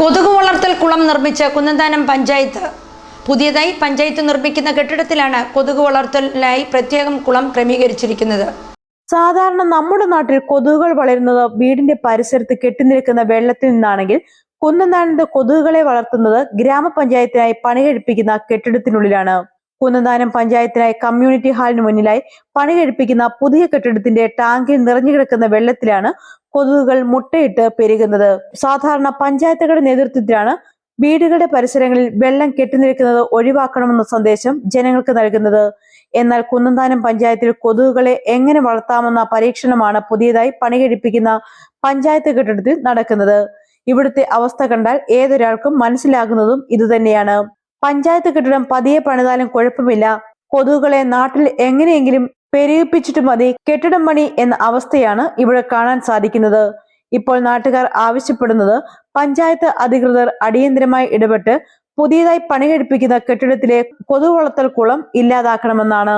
കൊതുക് വളർത്തൽ കുളം നിർമ്മിച്ച കുന്നന്താനം പഞ്ചായത്ത്. പുതിയതായി പഞ്ചായത്ത് നിർമ്മിക്കുന്ന കെട്ടിടത്തിലാണ് കൊതുക് വളർത്തലിനായി പ്രത്യേകം കുളം ക്രമീകരിച്ചിരിക്കുന്നത്. സാധാരണ നമ്മുടെ നാട്ടിൽ കൊതുകുകൾ വളരുന്നത് വീടിന്റെ പരിസരത്ത് കെട്ടിനിൽക്കുന്ന വെള്ളത്തിൽ നിന്നാണെങ്കിൽ കുന്നന്താനത്ത് കൊതുകുകളെ വളർത്തുന്നത് ഗ്രാമപഞ്ചായത്തിനായി പണി കഴിപ്പിക്കുന്ന കെട്ടിടത്തിനുള്ളിലാണ്. കുന്നന്താനം പഞ്ചായത്തിനായി കമ്മ്യൂണിറ്റി ഹാളിന് മുന്നിലായി പണി കഴിപ്പിക്കുന്ന പുതിയ കെട്ടിടത്തിന്റെ ടാങ്കിൽ നിറഞ്ഞു കിടക്കുന്ന വെള്ളത്തിലാണ് കൊതുകുകൾ മുട്ടയിട്ട് പെരുകുന്നത്. സാധാരണ പഞ്ചായത്തുകളുടെ നേതൃത്വത്തിലാണ് വീടുകളുടെ പരിസരങ്ങളിൽ വെള്ളം കെട്ടിനിൽക്കുന്നത് ഒഴിവാക്കണമെന്ന സന്ദേശം ജനങ്ങൾക്ക് നൽകുന്നത്. എന്നാൽ കുന്നന്താനം പഞ്ചായത്തിൽ കൊതുകുകളെ എങ്ങനെ വളർത്താമെന്ന പരീക്ഷണമാണ് പുതിയതായി പണി കഴിപ്പിക്കുന്ന പഞ്ചായത്ത് കെട്ടിടത്തിൽ നടക്കുന്നത്. ഇവിടുത്തെ അവസ്ഥ കണ്ടാൽ ഏതൊരാൾക്കും മനസ്സിലാകുന്നതും ഇതുതന്നെയാണ്. പഞ്ചായത്ത് കെട്ടിടം പതിയെ പണിതാലും കുഴപ്പമില്ല. കൊതുകുകളെ നാട്ടിൽ എങ്ങനെയെങ്കിലും പെരുവിപ്പിച്ചിട്ട് മതി. കെട്ടിടം പണി എന്ന അവസ്ഥയാണ് ഇവിടെ കാണാൻ സാധിക്കുന്നത്. ഇപ്പോൾ നാട്ടുകാർ ആവശ്യപ്പെടുന്നത് പഞ്ചായത്ത് അധികൃതർ അടിയന്തരമായി ഇടപെട്ട് പുതിയതായി പണികഴിപ്പിക്കുന്ന കെട്ടിടത്തിലെ കൊതുകുവളർത്തൽ കുളം ഇല്ലാതാക്കണമെന്നാണ്.